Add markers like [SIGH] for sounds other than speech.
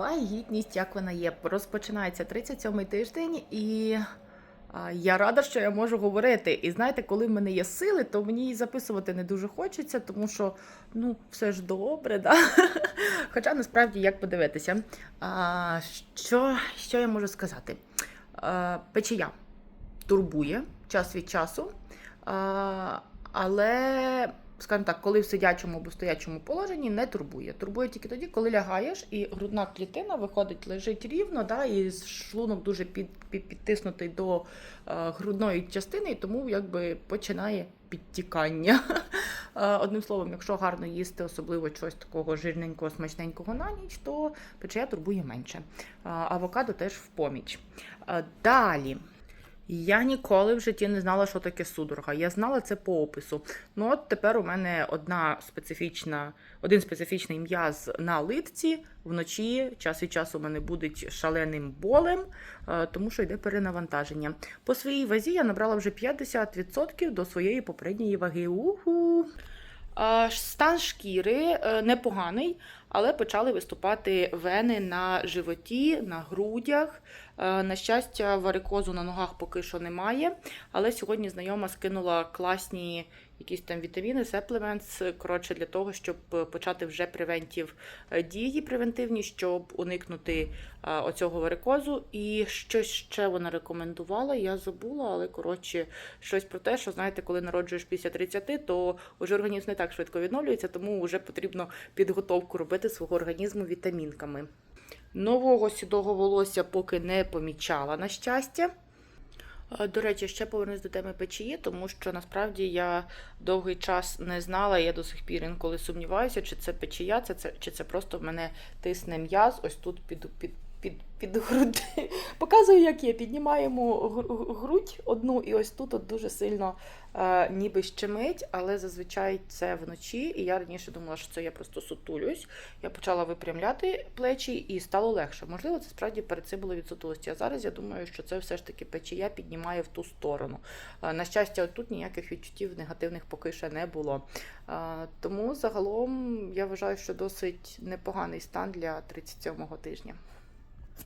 Вагітність, як вона є, розпочинається 37-й тиждень, і я рада, що я можу говорити. І знаєте, коли в мене є сили, то мені і записувати не дуже хочеться, тому що ну все ж добре, да? [LAUGHS] Хоча насправді як подивитися. А, що, що я можу сказати? А, печія турбує час від часу, а, але скажімо так, коли в сидячому або стоячому положенні не турбує. Турбує тільки тоді, коли лягаєш, і грудна клітина виходить, лежить рівно, да, і шлунок дуже під, під, підтиснутий до е, грудної частини, і тому якби починає підтікання. [LAUGHS] Е, Одним словом, якщо гарно їсти, особливо щось такого жирненького, смачненького на ніч, то печія турбує менше. Е, Авокадо теж в поміч. Далі. Я ніколи в житті не знала, що таке судорога. Я знала це по опису. Ну от тепер у мене одна специфічна, один специфічний м'яз на литці. Вночі час від часу мене буде шаленим болем, е, тому що йде перенавантаження. По своїй вазі я набрала вже 50% до своєї попередньої ваги. Уху! Е, Стан шкіри е, непоганий, але почали виступати вени на животі, на грудях. Е, На щастя, варикозу на ногах поки що немає. Але сьогодні знайома скинула класні якісь там вітаміни, сеплементс, коротше, для того, щоб е, почати вже превентів е, дії превентивні, щоб уникнути оцього варикозу. І щось ще вона рекомендувала, я забула, але коротше, щось про те, що знаєте, коли народжуєш після 30, то вже організм не так швидко відновлюється, тому вже потрібно підготовку робити свого організму вітамінками. Нового сідого волосся поки не помічала, на щастя. Е, До речі, ще повернусь до теми печії, тому що насправді я довгий час не знала, я до сих пір інколи сумніваюся, чи це печія, це, чи це просто в мене тисне м'яз ось тут під, під, під, під груди. [LAUGHS] Показую, як є. Піднімаємо грудь одну, і ось тут от дуже сильно е, ніби щемить, але зазвичай це вночі. І я раніше думала, що це я просто сутулюсь. Я почала випрямляти плечі і стало легше. Можливо, це справді перед цим було від сутулості. А зараз я думаю, що це все ж таки печія піднімає в ту сторону. Е, На щастя, тут ніяких відчуттів негативних поки ще не було. Е, Тому загалом я вважаю, що досить непоганий стан для 37-го тижня.